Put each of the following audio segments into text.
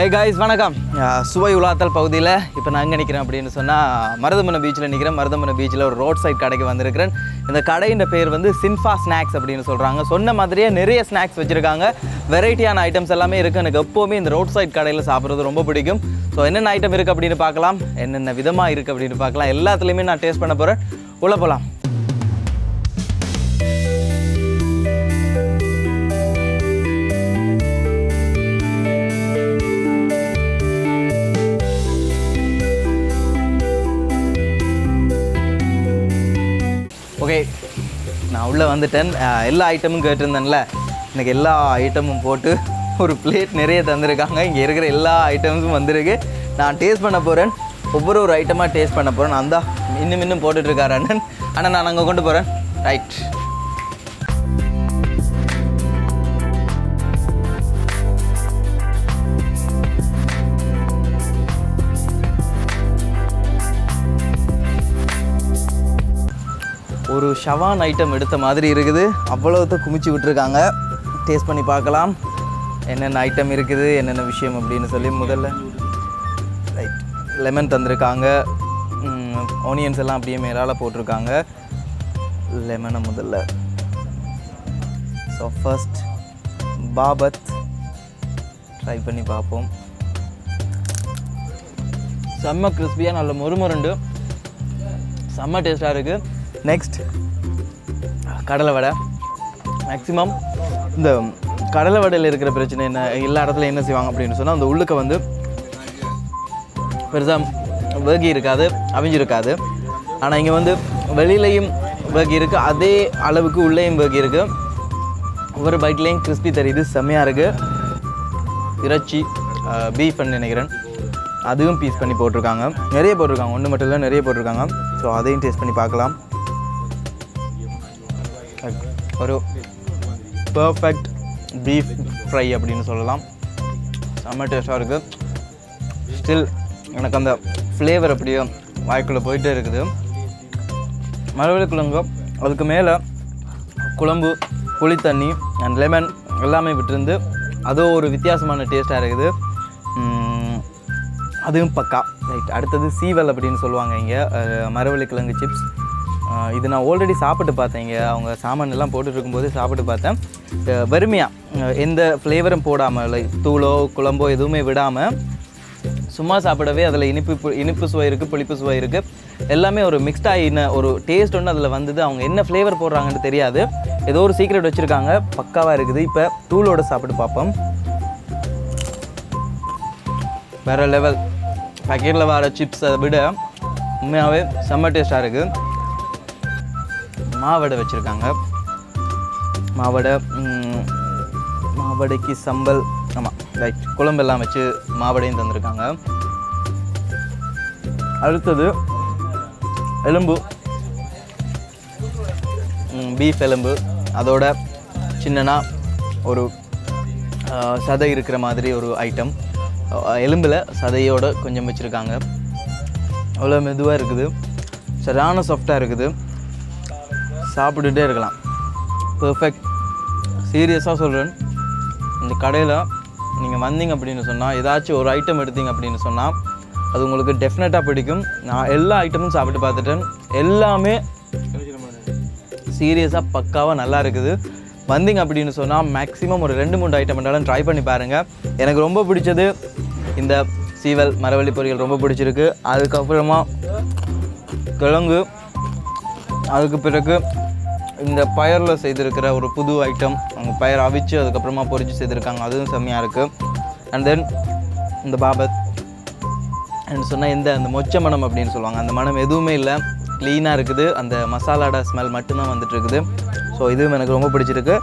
Hey guys வணக்கம். சுவை உலாத்தல் பகுதியில் இப்போ நான் எங்கே நிற்கிறேன் அப்படின்னு சொன்னால் மருதமனை பீச்சில் நிற்கிறேன் மருதமனை பீச்சில் ஒரு ரோட் சைட் கடைக்கு வந்திருக்கிறேன். இந்த கடையின் பேர் வந்து சின்ஃபா ஸ்நாக்ஸ் அப்படின்னு சொல்கிறாங்க சொன்ன மாதிரியே நிறைய ஸ்நாக்ஸ் வச்சுருக்காங்க. வெரைட்டியான ஐட்டம்ஸ் எல்லாமே இருக்குது எனக்கு எப்போவுமே இந்த ரோட் சைட் கடையில் சாப்பிட்றது ரொம்ப பிடிக்கும். ஸோ என்னென்ன ஐட்டம் இருக்குது அப்படின்னு பார்க்கலாம். என்னென்ன விதமாக இருக்குது அப்படின்னு பார்க்கலாம். எல்லாத்துலேயுமே நான் டேஸ்ட் பண்ண போகிறேன் உள்ளே போகலாம் உள்ளே வந்துட்டேன். எல்லா ஐட்டமும் கேட்டிருந்தேன்ல. எனக்கு எல்லா ஐட்டமும் போட்டு ஒரு பிளேட் நிறைய தந்திருக்காங்க. இங்கே இருக்கிற எல்லா ஐட்டம்ஸும் வந்திருக்கு. நான் டேஸ்ட் பண்ண போகிறேன் ஒவ்வொரு ஒரு ஐட்டமாக டேஸ்ட் பண்ண போகிறேன் அந்த இன்னும் இன்னும் போட்டுட்ருக்காரு அண்ணன். ஆனால் நான் அங்கே கொண்டு போகிறேன் ரைட் ஒரு ஷவான் ஐட்டம் எடுத்த மாதிரி இருக்குது. அவ்வளோத்த குமிச்சு விட்டுருக்காங்க. டேஸ்ட் பண்ணி பார்க்கலாம். என்னென்ன ஐட்டம் இருக்குது என்னென்ன விஷயம் அப்படின்னு சொல்லி முதல்ல ரைட் லெமன் தந்திருக்காங்க. ஆனியன்ஸ் எல்லாம் அப்படியே மேலால் போட்டிருக்காங்க. லெமனை முதல்ல. So first பாபத். ட்ரை பண்ணி பார்ப்போம். செம்ம கிறிஸ்பியாக நல்ல மொறுமொருண்டு செம்ம டேஸ்ட்டாக இருக்குது நெக்ஸ்ட் கடலை வடை. மேக்ஸிமம் இந்த கடலை வடையில் இருக்கிற பிரச்சனை என்ன? எல்லா இடத்துல என்ன செய்வாங்க அப்படின்னு சொன்னால் அந்த உள்ளுக்க வந்து பெருசாக வேகி இருக்காது அவிஞ்சிருக்காது. ஆனால் இங்கே வந்து வெளியிலையும் வேகி இருக்குது அதே அளவுக்கு உள்ளேயும் வேகி இருக்குது ஒவ்வொரு பைட்லேயும் கிறிஸ்பி தெரியுது செம்மையாக இருக்குது இறைச்சி பீஃப்னு நினைக்கிறேன். அதுவும் பீஸ் பண்ணி போட்டிருக்காங்க. நிறைய போட்டிருக்காங்க ஒன்று மட்டும் இல்லை நிறைய போட்டிருக்காங்க. ஸோ அதையும் டேஸ்ட் பண்ணி பார்க்கலாம். ஒரு பர்ஃபெக்ட் பீஃப் ஃப்ரை அப்படின்னு சொல்லலாம். செம்ம டேஸ்ட்டாக இருக்குது ஸ்டில் எனக்கு அந்த ஃப்ளேவர் அப்படியே வாய்க்குள்ளே போயிட்டே இருக்குது. மரவள்ளி குழம்பு அதுக்கு மேலே குழம்பு புளி தண்ணி அண்ட் லெமன் எல்லாமே விட்டுருந்து அது ஒரு வித்தியாசமான டேஸ்ட்டாக இருக்குது. அதுவும் பக்கா. ரைட் அடுத்தது சீவல் அப்படின்னு சொல்லுவாங்க இங்கே. மரவள்ளி கிழங்கு சிப்ஸ் இது நான் ஆல்ரெடி சாப்பிட்டு பார்த்தேன் இங்கே. அவங்க சாமான் எல்லாம் போட்டுட்ருக்கும்போது சாப்பிட்டு பார்த்தேன். வெறுமையாக எந்த ஃப்ளேவரும் போடாமல் லைக் தூளோ குழம்போ எதுவுமே விடாமல் சும்மா சாப்பிடவே அதில் இனிப்பு பு- இனிப்பு சுவை இருக்குது புளிப்பு சுவை இருக்குது எல்லாமே ஒரு மிக்ஸ்ட் ஆகின ஒரு டேஸ்ட் ஒன்று அதில் வந்தது. அவங்க என்ன ஃப்ளேவர் போடுறாங்கன்னு தெரியாது. ஏதோ ஒரு சீக்ரெட் வச்சுருக்காங்க. பக்காவாக இருக்குது. இப்போ தூளோடு சாப்பிட்டு பார்ப்போம். வேறு லெவல் பேக்கெட்டில் வர சிப்ஸை விட உண்மையாகவே செம்ம டேஸ்ட்டாக இருக்குது மாவடை வச்சுருக்காங்க. மாவடை மாவடைக்கு சம்பல் ஆமாம் ரைட் குழம்பெல்லாம் வச்சு மாவடையும் தந்திருக்காங்க. அடுத்தது எலும்பு. பீஃப் எலும்பு. அதோட சின்னனா ஒரு சதை இருக்கிற மாதிரி ஒரு ஐட்டம் எலும்பில் சதையோடு கொஞ்சம் வச்சுருக்காங்க. அவ்வளோ மெதுவாக இருக்குது. சரியான சாஃப்டாக இருக்குது. சாப்பிட்டுட்டே இருக்கலாம். பெர்ஃபெக்ட் சீரியஸாக சொல்கிறேன் இந்த கடையில் நீங்கள் வந்தீங்க அப்படின்னு சொன்னால் ஏதாச்சும் ஒரு ஐட்டம் எடுத்தீங்க அப்படின்னு சொன்னால் அது உங்களுக்கு டெஃபினட்டாக பிடிக்கும். நான் எல்லா ஐட்டமும் சாப்பிட்டு பார்த்துட்டேன். எல்லாமே சீரியஸாக பக்காவாக நல்லா இருக்குது. வந்தீங்க அப்படின்னு சொன்னால் மேக்ஸிமம் ஒரு ரெண்டு மூணு ஐட்டம் இருந்தாலும் ட்ரை பண்ணி பாருங்கள் எனக்கு ரொம்ப பிடிச்சது இந்த சீவல் மரவள்ளி பொரியல் ரொம்ப பிடிச்சிருக்கு. அதுக்கப்புறமா கிழங்கு அதுக்கு பிறகு இந்த பயரில் செய்திருக்கிற ஒரு புது ஐட்டம் அவங்க பயர் அவிச்சு அதுக்கப்புறமா பொறிச்சு செய்திருக்காங்க. அதுவும் செம்மையாக இருக்குது அண்ட் தென் இந்த பாபத் அண்ட் சொன்னால் இந்த அந்த மொச்ச மனம் அப்படின்னு சொல்லுவாங்க. அந்த மனம் எதுவுமே இல்லை. க்ளீனாக இருக்குது. அந்த மசாலாட ஸ்மெல் மட்டும்தான் வந்துட்டு இருக்குது ஸோ இதுவும் எனக்கு ரொம்ப பிடிச்சிருக்கு.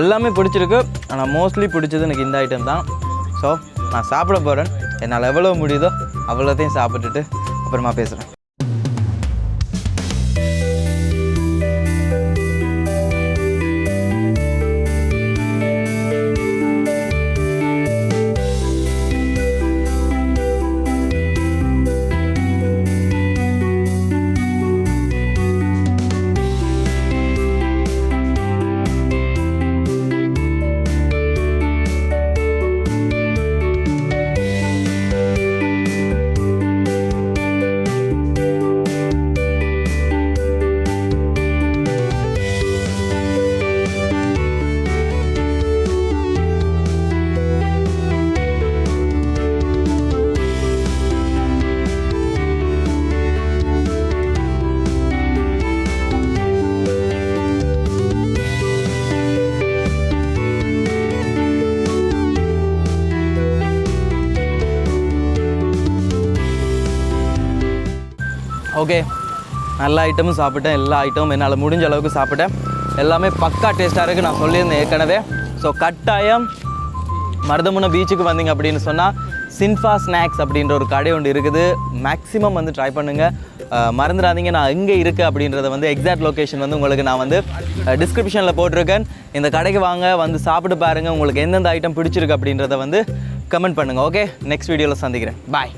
எல்லாமே பிடிச்சிருக்கு. ஆனால் மோஸ்ட்லி பிடிச்சது எனக்கு இந்த ஐட்டம் தான். ஸோ நான் சாப்பிட போகிறேன் என்னால் எவ்வளோ முடியுதோ அவ்வளோத்தையும் சாப்பிட்டுட்டு அப்புறமா பேசுகிறேன் ஓகே நல்ல ஐட்டமும் சாப்பிட்டேன். எல்லா ஐட்டமும் என்னால் முடிஞ்ச அளவுக்கு சாப்பிட்டேன். எல்லாமே பக்கா டேஸ்ட்டாக இருக்குது நான் சொல்லியிருந்தேன் ஏற்கனவே. ஸோ கட்டாயம் மருதமுனை பீச்சுக்கு வந்தீங்க அப்படின்னு சொன்னால் சின்ஃபா ஸ்நாக்ஸ் அப்படின்ற ஒரு கடை ஒன்று இருக்குது. மேக்ஸிமம் வந்து ட்ரை பண்ணுங்கள் மறந்துடாதீங்க. நான் எங்கே இருக்குது அப்படின்றத வந்து எக்ஸாக்ட் லொக்கேஷன் வந்து உங்களுக்கு நான் வந்து டிஸ்கிரிப்ஷனில் போட்டிருக்கேன். இந்த கடைக்கு வாங்க வந்து சாப்பிட்டு பாருங்கள் உங்களுக்கு எந்தெந்த ஐட்டம் பிடிச்சிருக்கு அப்படின்றத வந்து கமெண்ட் பண்ணுங்கள் ஓகே நெக்ஸ்ட் வீடியோவில் சந்திக்கிறேன். பாய்